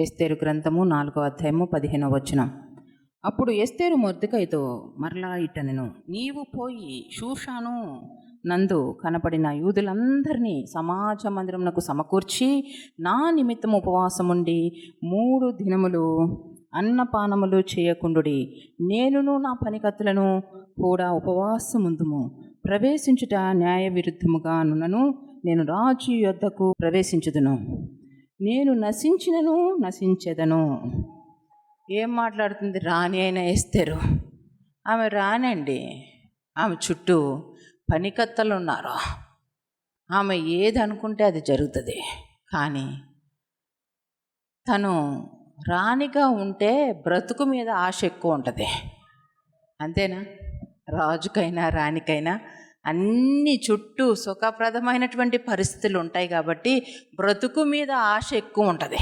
ఎస్తేరు గ్రంథము నాలుగో అధ్యాయము పదిహేనో వచనం. అప్పుడు ఎస్తేరు మొర్దుకైతో మరలా ఇట్టనెను నీవు పోయి షూషాను నందు కనపడిన యూదులందరినీ సమాజ మందిరమునకు సమకూర్చి నా నిమిత్తం ఉపవాసముండి మూడు దినములు అన్నపానములు చేయకుండుడి. నేనును నా పనికత్తులను కూడా ఉపవాసముందుము. ప్రవేశించుట న్యాయ విరుద్ధముగా నున్నను నేను రాజు యొద్దకు ప్రవేశించుదును. నేను నశించినను నశించదను. ఏం మాట్లాడుతుంది? రాణి అయినా వేస్తారు ఆమె రానండి. ఆమె చుట్టూ పనికత్తలు ఉన్నారు ఆమె ఏది అనుకుంటే అది జరుగుతుంది. కానీ తను రాణిగా ఉంటే బ్రతుకు మీద ఆశ ఎక్కువ ఉంటుంది. అంతేనా? రాజుకైనా రాణికైనా అన్ని చుట్టూ సుఖప్రదమైనటువంటి పరిస్థితులు ఉంటాయి కాబట్టి బ్రతుకు మీద ఆశ ఎక్కువ ఉంటుంది.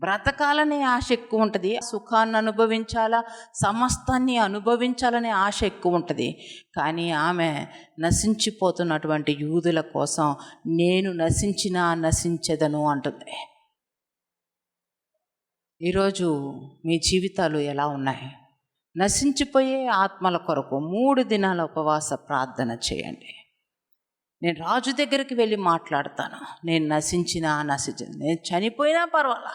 బ్రతకాలనే ఆశ ఎక్కువ ఉంటుంది. సుఖాన్ని అనుభవించాలా? సమస్తాన్ని అనుభవించాలనే ఆశ ఎక్కువ ఉంటుంది. కానీ ఆమె నశించిపోతున్నటువంటి యూదుల కోసం నేను నశించినా నశించదను అంటుంది. ఈరోజు మీ జీవితాలు ఎలా ఉన్నాయి? నశించిపోయే ఆత్మల కొరకు మూడు దినాల ఉపవాస ప్రార్థన చేయండి. నేను రాజు దగ్గరికి వెళ్ళి మాట్లాడతాను. నేను నశించినా నశించ నేను చనిపోయినా పర్వాలా?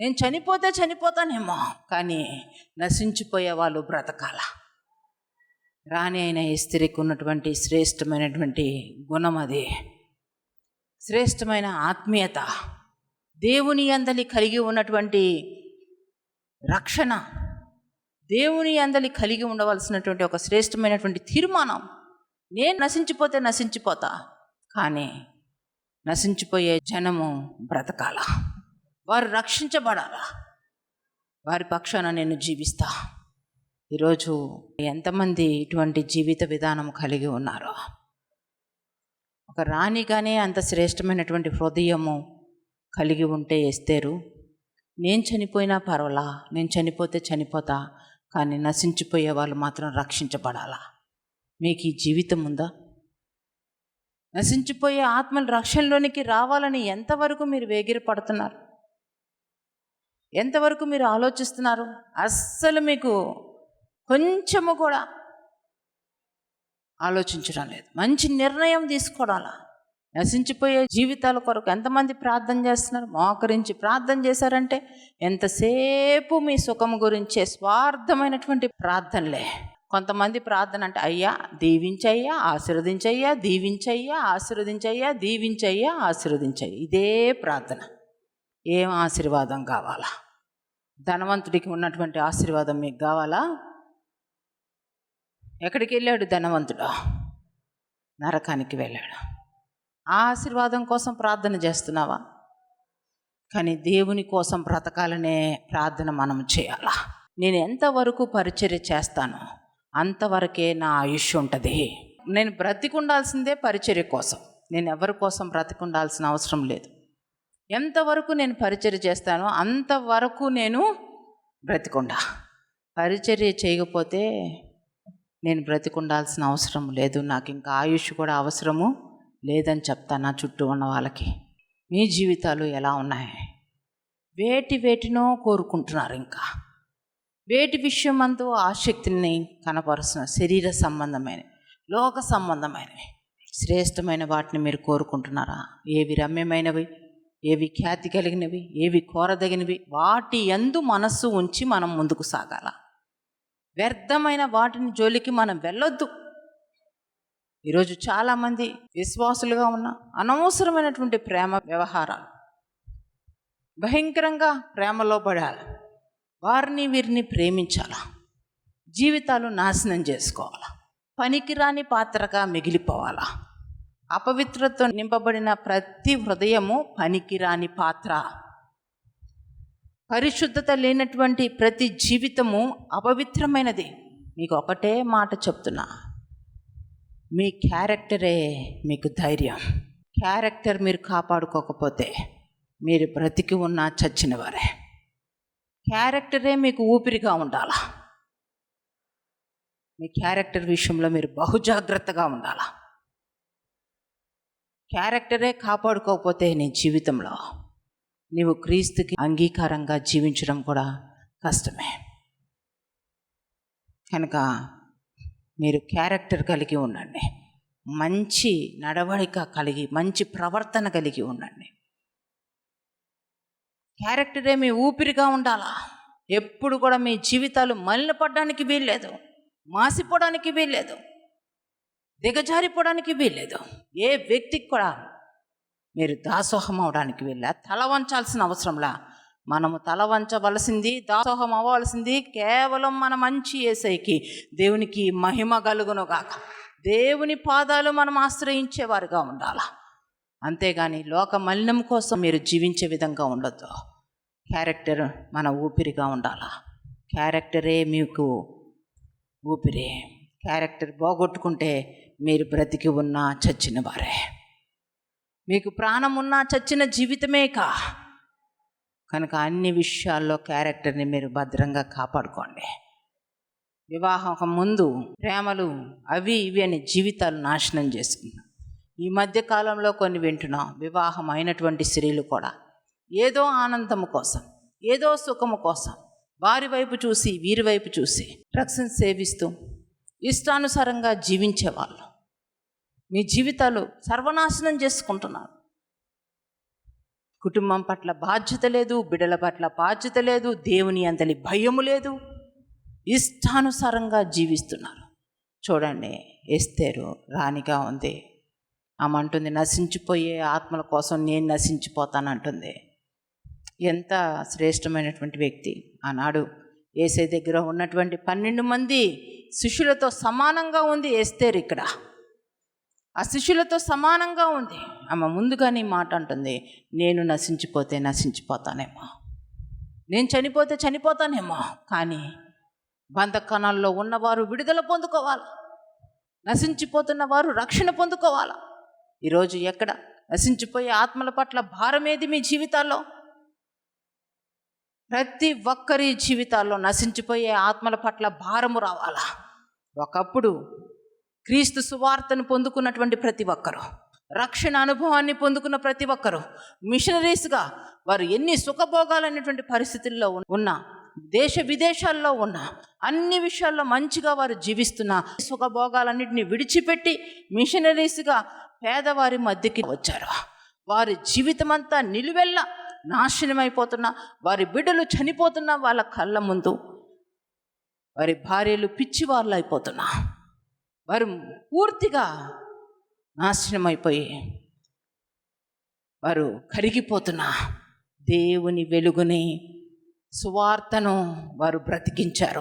నేను చనిపోతే చనిపోతానేమో కానీ నశించిపోయే వాళ్ళు బ్రతకాల? రాణి అయిన ఈ స్త్రీకి ఉన్నటువంటి శ్రేష్టమైనటువంటి గుణం అది. శ్రేష్టమైన ఆత్మీయత దేవుని అందలి కలిగి ఉన్నటువంటి రక్షణ. దేవుని అందలి కలిగి ఉండవలసినటువంటి ఒక శ్రేష్టమైనటువంటి తీర్మానం. నేను నశించిపోతే నశించిపోతా కానీ నశించిపోయే జనము బ్రతకాల? వారు రక్షించబడాలా? వారి పక్షాన నేను జీవిస్తా. ఈరోజు ఎంతమంది ఇటువంటి జీవిత విధానం కలిగి ఉన్నారో? ఒక రాణిగానే అంత శ్రేష్టమైనటువంటి హృదయము కలిగి ఉంటే ఎస్తేరు నేను చనిపోయినా పర్వాలా? నేను చనిపోతే చనిపోతా కానీ నశించిపోయే వాళ్ళు మాత్రం రక్షించబడాలా? మీకు ఈ జీవితం ఉందా? నశించిపోయే ఆత్మలు రక్షణలోనికి రావాలని ఎంతవరకు మీరు వేగిరి పడుతున్నారు ఎంతవరకు మీరు ఆలోచిస్తున్నారు? అస్సలు మీకు కొంచెము కూడా ఆలోచించడం లేదు. మంచి నిర్ణయం తీసుకోవాలా నశించిపోయే జీవితాల కొరకు ఎంతమంది ప్రార్థన చేస్తున్నారు? మోకరించి ప్రార్థన చేశారంటే ఎంతసేపు మీ సుఖం గురించే స్వార్థమైనటువంటి ప్రార్థనలే. కొంతమంది ప్రార్థన అంటే అయ్యా దీవించయ్యా ఆశీర్వదించయ్యా దీవించయ్యా ఆశీర్వదించయ్యా దీవించయ్యా ఆశీర్వదించయ్యా. ఇదే ప్రార్థన. ఏం ఆశీర్వాదం కావాలా? ధనవంతుడికి ఉన్నటువంటి ఆశీర్వాదం మీకు కావాలా? ఎక్కడికి వెళ్ళాడు ధనవంతుడు? నరకానికి వెళ్ళాడు. ఆ ఆశీర్వాదం కోసం ప్రార్థన చేస్తున్నావా? కానీ దేవుని కోసం బ్రతకాలనే ప్రార్థన మనం చేయాలా? నేను ఎంతవరకు పరిచర్య చేస్తానో అంతవరకే నా ఆయుష్ ఉంటుంది. నేను బ్రతికుండాల్సిందే పరిచర్య కోసం. నేను ఎవరి కోసం బ్రతికుండాల్సిన అవసరం లేదు. ఎంతవరకు నేను పరిచర్య చేస్తానో అంతవరకు నేను బ్రతికుండా. పరిచర్య చేయకపోతే నేను బ్రతికుండాల్సిన అవసరం లేదు. నాకు ఇంకా ఆయుష్ కూడా అవసరము. లేదని చెప్తా నా చుట్టూ ఉన్న వాళ్ళకి. మీ జీవితాలు ఎలా ఉన్నాయి? వేటి వేటినో కోరుకుంటున్నారు ఇంకా. వేటి విషయం అందు ఆసక్తిని కనపరుస్తున్న శరీర సంబంధమైన లోక సంబంధమైనవి. శ్రేష్టమైన వాటిని మీరు కోరుకుంటున్నారా? ఏవి రమ్యమైనవి? ఏవి ఖ్యాతి కలిగినవి? ఏవి కోరదగినవి? వాటి ఎందు మనస్సు ఉంచి మనం ముందుకు సాగాల. వ్యర్థమైన వాటిని జోలికి మనం వెళ్ళొద్దు. ఈరోజు చాలామంది విశ్వాసులుగా ఉన్న అనవసరమైనటువంటి ప్రేమ వ్యవహారాలు భయంకరంగా ప్రేమలో పడాలి. వారిని వీరిని ప్రేమించాలా? జీవితాలు నాశనం చేసుకోవాలా? పనికిరాని పాత్రగా మిగిలిపోవాలా? అపవిత్రతో నింపబడిన ప్రతి హృదయము పనికిరాని పాత్ర. పరిశుద్ధత లేనటువంటి ప్రతి జీవితము అపవిత్రమైనది. మీకు ఒకటే మాట చెప్తున్నా. మీ క్యారెక్టరే మీకు ధైర్యం. క్యారెక్టర్ మీరు కాపాడుకోకపోతే మీరు బ్రతికి ఉన్నా చచ్చిన వారే క్యారెక్టరే మీకు ఊపిరిగా ఉండాల? మీ క్యారెక్టర్ విషయంలో మీరు బహుజాగ్రత్తగా ఉండాల? క్యారెక్టరే కాపాడుకోకపోతే నీ జీవితంలో నీవు క్రీస్తుకి అంగీకారంగా జీవించడం కూడా కష్టమే. కనుక మీరు క్యారెక్టర్ కలిగి ఉండండి. మంచి నడవడిక కలిగి మంచి ప్రవర్తన కలిగి ఉండండి. క్యారెక్టరే మీ ఊపిరిగా ఉండాలా? ఎప్పుడు కూడా మీ జీవితాలు మలినపడడానికి వీల్లేదు. మాసిపోవడానికి వీల్లేదు. దిగజారిపోవడానికి వీల్లేదు. ఏ వ్యక్తికి కూడా మీరు దాసోహం అవడానికి వీళ్ళ తల వంచాల్సిన అవసరంలా? మనము తల వంచవలసింది దాసోహం అవ్వవలసింది కేవలం మన మంచి ఏసైకి దేవునికి మహిమ కలుగునుగాక. దేవుని పాదాలు మనం ఆశ్రయించేవారుగా ఉండాలి? అంతేగాని లోక మలినం కోసం మీరు జీవించే విధంగా ఉండొద్దు. క్యారెక్టర్ మన ఊపిరిగా ఉండాల? క్యారెక్టరే మీకు ఊపిరి. క్యారెక్టర్ పోగొట్టుకుంటే మీరు బ్రతికి ఉన్నా చచ్చిన వారే మీకు ప్రాణం ఉన్నా చచ్చిన జీవితమే కా? కనుక అన్ని విషయాల్లో క్యారెక్టర్ని మీరు భద్రంగా కాపాడుకోండి. వివాహం ముందు ప్రేమలు అవి ఇవి అని జీవితాలు నాశనం చేసుకున్నాం ఈ మధ్య కాలంలో కొన్ని వింటున్నాం వివాహం అయినటువంటి స్త్రీలు కూడా ఏదో ఆనందము కోసం ఏదో సుఖము కోసం వారి వైపు చూసి వీరి వైపు చూసి డ్రగ్స్ని సేవిస్తూ ఇష్టానుసారంగా జీవించేవాళ్ళు మీ జీవితాలు సర్వనాశనం చేసుకుంటున్నారు. కుటుంబం పట్ల బాధ్యత లేదు బిడల పట్ల బాధ్యత లేదు దేవుని అంతలి భయము లేదు. ఇష్టానుసారంగా జీవిస్తున్నారు. చూడండి ఎస్తేరు రాణిగా ఉంది. ఆమె అంటుంది నశించిపోయే ఆత్మల కోసం నేను నశించిపోతానంటుంది. ఎంత శ్రేష్టమైనటువంటి వ్యక్తి. ఆనాడు ఏసే దగ్గర ఉన్నటువంటి పన్నెండు మంది శిష్యులతో సమానంగా ఉంది ఎస్తేరు ఇక్కడ. ఆ శిష్యులతో సమానంగా ఉంది. ఆమె ముందుగానే మాట అంటుంది నేను నశించిపోతే నశించిపోతానేమో. నేను చనిపోతే చనిపోతానేమో. కానీ బంధకణాల్లో ఉన్నవారు విడుదల పొందుకోవాలి? నశించిపోతున్న వారు రక్షణ పొందుకోవాలి? ఈరోజు ఎక్కడ నశించిపోయే ఆత్మల పట్ల భారమేది మీ జీవితాల్లో? ప్రతి ఒక్కరి జీవితాల్లో నశించిపోయే ఆత్మల పట్ల భారము రావాలా? ఒకప్పుడు క్రీస్తు సువార్తను పొందుకున్నటువంటి ప్రతి ఒక్కరు రక్షణ అనుభవాన్ని పొందుకున్న ప్రతి ఒక్కరు మిషనరీస్గా వారు ఎన్ని సుఖభోగాలైనటువంటి పరిస్థితుల్లో ఉన్నా దేశ విదేశాల్లో ఉన్న అన్ని విషయాల్లో మంచిగా వారు జీవిస్తున్న సుఖభోగాలన్నింటినీ విడిచిపెట్టి మిషనరీస్గా పేదవారి మధ్యకి వచ్చారు. వారి జీవితమంతా నిలువెల్ల నాశనమైపోతున్న వారి బిడ్డలు చనిపోతున్న వాళ్ళ కళ్ళ ముందు వారి భార్యలు పిచ్చివాళ్ళు అయిపోతున్నా వారు పూర్తిగా నాశనమైపోయి వారు కరిగిపోతున్న దేవుని వెలుగుని సువార్తను వారు బ్రతికించారు.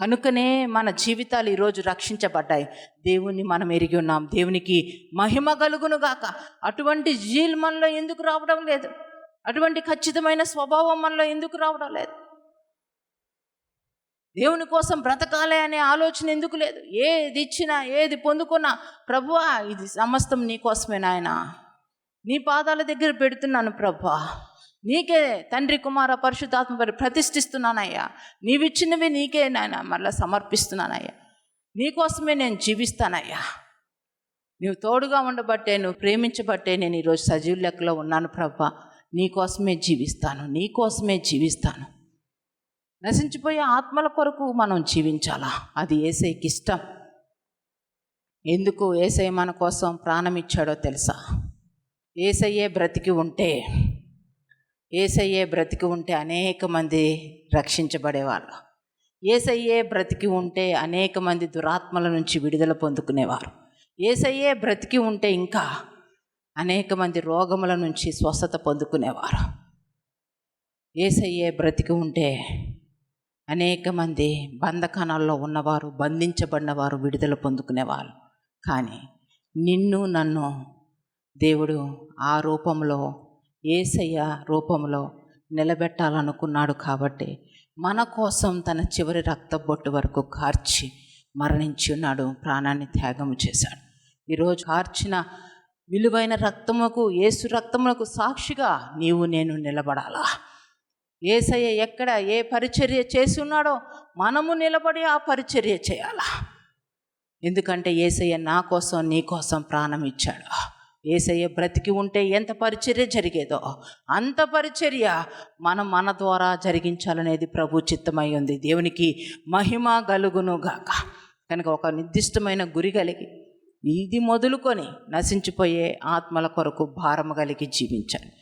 కనుకనే మన జీవితాలు ఈరోజు రక్షించబడ్డాయి. దేవుణ్ణి మనం ఎరిగి ఉన్నాం. దేవునికి మహిమ కలుగునుగాక అటువంటి జీల్ మనలో ఎందుకు రావడం లేదు? అటువంటి ఖచ్చితమైన స్వభావం మనలో ఎందుకు రావడం లేదు? దేవుని కోసం బ్రతకాలి అనే ఆలోచన ఎందుకు లేదు? ఏది ఇచ్చినా ఏది పొందుకున్నా ప్రభువా ఇది సమస్తం నీ కోసమే నాయన. నీ పాదాల దగ్గర పెడుతున్నాను ప్రభువా. నీకే తండ్రి కుమార పరిశుద్ధాత్మ పరి ప్రతిష్ఠిస్తున్నానయ్యా. నీవిచ్చినవి నీకే నాయన. మళ్ళీ సమర్పిస్తున్నానయ్యా. నీకోసమే నేను జీవిస్తానయ్యా. నువ్వు తోడుగా ఉండబట్టే నువ్వు ప్రేమించబట్టే నేను ఈరోజు సజీవ లెక్కలో ఉన్నాను ప్రభా నీకోసమే జీవిస్తాను. నీకోసమే జీవిస్తాను. నశించిపోయే ఆత్మల కొరకు మనం జీవించాలా? అది ఏసైకి ఇష్టం. ఎందుకు ఏసై మన కోసం ప్రాణం ఇచ్చాడో తెలుసా? ఏసయ్యే బ్రతికి ఉంటే ఏసయ్యే బ్రతికి ఉంటే అనేక మంది రక్షించబడేవాళ్ళు. ఏసయ్యే బ్రతికి ఉంటే అనేక మంది దురాత్మల నుంచి విడుదల పొందుకునేవారు. ఏసయ్యే బ్రతికి ఉంటే ఇంకా అనేక మంది రోగముల నుంచి స్వస్థత పొందుకునేవారు. ఏసయ్యే బ్రతికి ఉంటే అనేక మంది బంధకణాల్లో ఉన్నవారు బంధించబడినవారు విడుదల పొందుకునేవారు కానీ నిన్ను నన్ను దేవుడు ఆ రూపంలో ఏసయ్య రూపంలో నిలబెట్టాలనుకున్నాడు కాబట్టి మన కోసం తన చివరి రక్తబొట్టు వరకు కార్చి మరణించి ఉన్నాడు ప్రాణాన్ని త్యాగం చేశాడు. ఈరోజు కార్చిన విలువైన రక్తముకు ఏసు రక్తములకు సాక్షిగా నీవు నేను నిలబడాలా? ఏసయ్య ఎక్కడ ఏ పరిచర్య చేసి ఉన్నాడో మనము నిలబడి ఆ పరిచర్య చేయాలా? ఎందుకంటే ఏసయ్య నా కోసం నీ కోసం ప్రాణం ఇచ్చాడు. ఏసయ్య బ్రతికి ఉంటే ఎంత పరిచర్య జరిగేదో అంత పరిచర్య మనం మన ద్వారా జరిగించాలనేది ప్రభు చిత్తమై ఉంది. దేవునికి మహిమ గలుగును గాక. కనుక ఒక నిర్దిష్టమైన గురి కలిగి ఇది మొదలుకొని నశించిపోయే ఆత్మల కొరకు భారము కలిగి జీవించాలి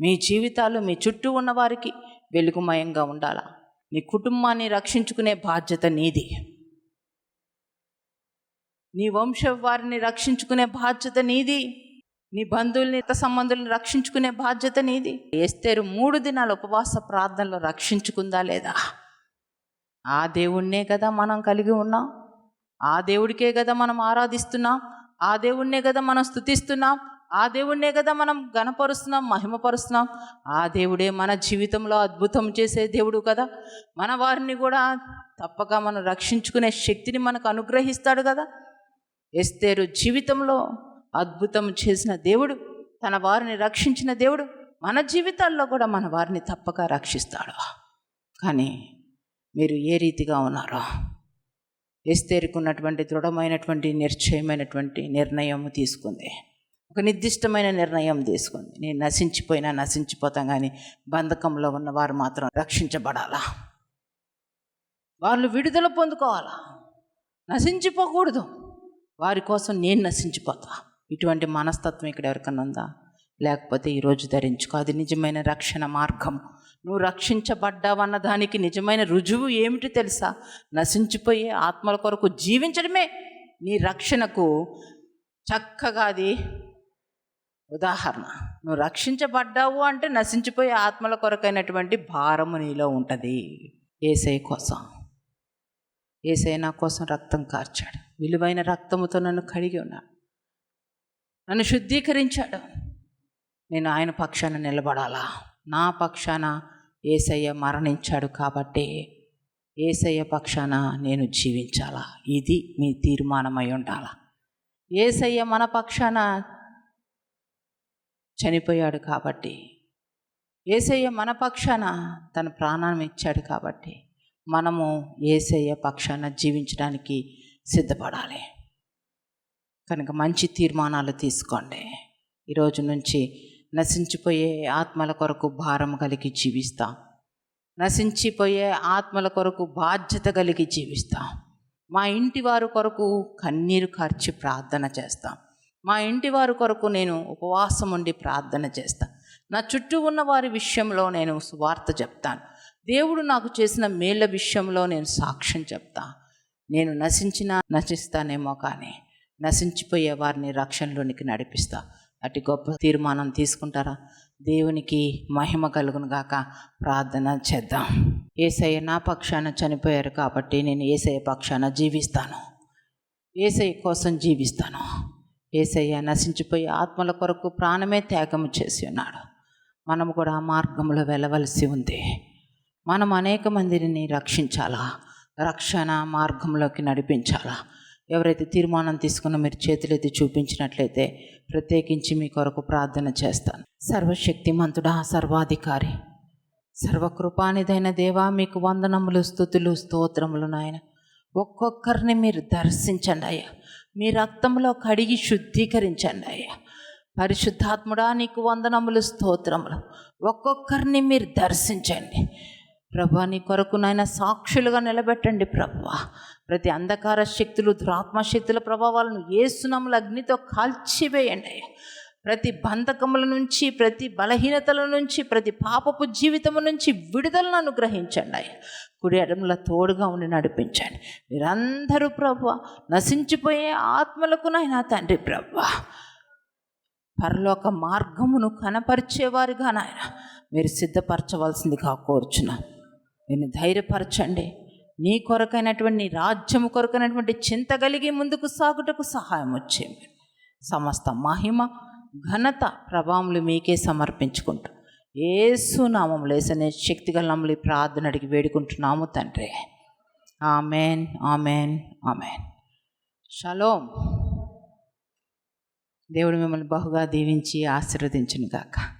మీ జీవితాలు మీ చుట్టూ ఉన్నవారికి వెలుగుమయంగా ఉండాలా? నీ కుటుంబాన్ని రక్షించుకునే బాధ్యత నీది. నీ వంశ వారిని రక్షించుకునే బాధ్యత నీది. నీ బంధువుల్ని ఇత సంబంధుల్ని రక్షించుకునే బాధ్యత నీది. ఎస్తేరు మూడు దినాల ఉపవాస ప్రార్థనలో రక్షించుకుందా లేదా? ఆ దేవుణ్ణే కదా మనం కలిగి ఉన్నాం. ఆ దేవుడికే కదా మనం ఆరాధిస్తున్నాం. ఆ దేవుణ్ణే కదా మనం స్తుతిస్తున్నాం. ఆ దేవుడినే కదా మనం గణపరుస్తున్నాం మహిమపరుస్తున్నాం. ఆ దేవుడే మన జీవితంలో అద్భుతం చేసే దేవుడు కదా. మన వారిని కూడా తప్పక మనం రక్షించుకునే శక్తిని మనకు అనుగ్రహిస్తాడు కదా. ఎస్తేరు జీవితంలో అద్భుతం చేసిన దేవుడు తన వారిని రక్షించిన దేవుడు మన జీవితాల్లో కూడా మన వారిని తప్పక రక్షిస్తాడు. కానీ మీరు ఏ రీతిగా ఉన్నారో ఎస్తేరుకున్నటువంటి దృఢమైనటువంటి నిశ్చయమైనటువంటి నిర్ణయం తీసుకుంది. ఒక నిర్దిష్టమైన నిర్ణయం తీసుకుంది నేను నశించిపోయినా నశించిపోతాం కానీ బంధకంలో ఉన్న వారు మాత్రం రక్షించబడాలా? వాళ్ళు విడుదల పొందుకోవాలా? నశించిపోకూడదు. వారి కోసం నేను నశించిపోతా. ఇటువంటి మనస్తత్వం ఇక్కడ ఎవరికన్నా ఉందా? లేకపోతే ఈరోజు ధరించుకో. అది నిజమైన రక్షణ మార్గం. నువ్వు రక్షించబడ్డావన్న దానికి నిజమైన రుజువు ఏమిటి తెలుసా? నశించిపోయే ఆత్మల కొరకు జీవించడమే. నీ రక్షణకు చక్కగా అది ఉదాహరణ నువ్వు రక్షించబడ్డావు అంటే నశించిపోయే ఆత్మల కొరకైనటువంటి భారము నీలో ఉంటుంది. ఏసై కోసం. ఏసై నా కోసం రక్తం కార్చాడు. విలువైన రక్తముతో నన్ను కడిగి ఉన్నాడు. నన్ను శుద్ధీకరించాడు. నేను ఆయన పక్షాన నిలబడాలా? నా పక్షాన ఏసయ్య మరణించాడు కాబట్టి ఏసయ్య పక్షాన నేను జీవించాలా? ఇది మీ తీర్మానమై ఉండాలా? ఏసయ్య మన పక్షాన చనిపోయాడు కాబట్టి. ఏసయ్య మన పక్షాన తన ప్రాణాన్ని ఇచ్చాడు కాబట్టి మనము ఏసయ్య పక్షాన జీవించడానికి సిద్ధపడాలి. కనుక మంచి తీర్మానాలు తీసుకోండి. ఈరోజు నుంచి నశించిపోయే ఆత్మల కొరకు భారం కలిగి జీవిస్తాం. నశించిపోయే ఆత్మల కొరకు బాధ్యత కలిగి జీవిస్తాం. మా ఇంటి వారి కొరకు కన్నీరు కార్చి ప్రార్థన చేస్తాం. మా ఇంటి వారి కొరకు నేను ఉపవాసం ఉండి ప్రార్థన చేస్తాను నా చుట్టూ ఉన్న వారి విషయంలో నేను సువార్త చెప్తాను. దేవుడు నాకు చేసిన మేళ్ళ విషయంలో నేను సాక్ష్యం చెప్తాను నేను నశించినా నశిస్తానేమో కానీ నశించిపోయే వారిని రక్షణలోనికి నడిపిస్తా. అటు గొప్ప తీర్మానం తీసుకుంటారా? దేవునికి మహిమ కలుగునుగాక ప్రార్థన చేద్దాం. ఏసయ్య నా పక్షాన చనిపోయారు కాబట్టి నేను ఏసయ్య పక్షాన జీవిస్తాను. ఏసయ్య కోసం జీవిస్తాను. ఏసయ్య నశించిపోయి ఆత్మల కొరకు ప్రాణమే త్యాగము చేసి ఉన్నాడు. మనము కూడా ఆ మార్గంలో వెళ్ళవలసి ఉంది. మనం అనేక మందిని రక్షించాలా? రక్షణ మార్గంలోకి నడిపించాలా? ఎవరైతే తీర్మానం తీసుకున్న మీరు చేతులైతే చూపించినట్లయితే ప్రత్యేకించి మీ కొరకు ప్రార్థన చేస్తాను. సర్వశక్తిమంతుడా సర్వాధికారి సర్వకృపానిదైన దేవా మీకు వందనములు స్థుతులు స్తోత్రములు నాయన. ఒక్కొక్కరిని మీరు దర్శించండి అయ్యా. మీ రక్తంలో కడిగి శుద్ధీకరించండి అయ్యా. పరిశుద్ధాత్ముడా నీకు వందనములు స్తోత్రములు. ఒక్కొక్కరిని మీరు దర్శించండి. ప్రభా నీ కొరకు నాయన సాక్షులుగా నిలబెట్టండి ప్రభా. ప్రతి అంధకార శక్తులు దురాత్మ శక్తుల ప్రభావాలను ఏసునముల అగ్నితో కాల్చివేయండి అయ్యా. ప్రతి బంధకముల నుంచి ప్రతి బలహీనతల నుంచి ప్రతి పాపపు జీవితము నుంచి విడుదలను అనుగ్రహించండి అయ్యా. కుడి అడముల తోడుగా ఉండి నడిపించండి. మీరందరూ ప్రభు నశించిపోయే ఆత్మలకు నాయన తండ్రి ప్రభు పరలోక మార్గమును కనపరిచేవారుగా నాయన. మీరు సిద్ధపరచవలసిందిగా కోరుచున్నాం. నేను ధైర్యపరచండి. నీ కొరకైనటువంటి నీ రాజ్యము కొరకైనటువంటి చింత కలిగి ముందుకు సాగుటకు సహాయం వచ్చేమి సమస్త మహిమ ఘనత ప్రభావములు మీకే సమర్పించుకుంటూ ఏసు నామం లేసనే శక్తిగల నమ్మలు ఈ ప్రార్థన అడిగి వేడుకుంటున్నాము తండ్రి. Amen amen amen. షలోం. దేవుడు మిమ్మల్ని బహుగా దీవించి ఆశీర్వదించును గాక